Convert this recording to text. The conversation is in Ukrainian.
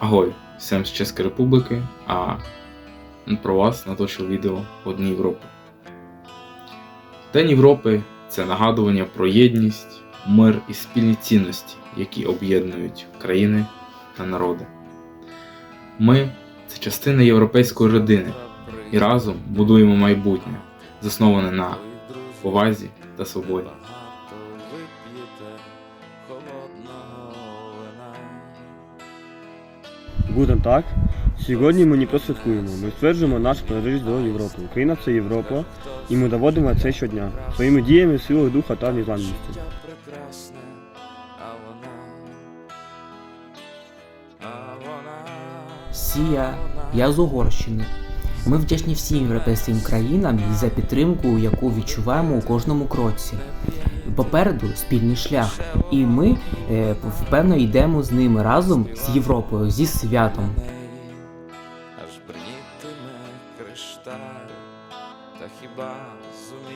Агой, всем з Чеської Республіки, а про вас наточив відео по Дні Європи. День Європи це нагадування про єдність, мир і спільні цінності, які об'єднують країни та народи. Ми це частина європейської родини і разом будуємо майбутнє, засноване на повазі та свободі. Гутен так. Сьогодні ми не просто святкуємо, ми стверджуємо нашу приналежність до Європи. Україна це Європа, і ми доводимо це щодня своїми діями, силою духа та незламністю. Сія, я з Угорщини. Ми вдячні всім європейським країнам і за підтримку, яку відчуваємо у кожному кроці. Попереду спільний шлях, і ми е, впевнено йдемо з ними разом з Європою, зі святом. Аж бринітиме кришталь, та хіба зуміє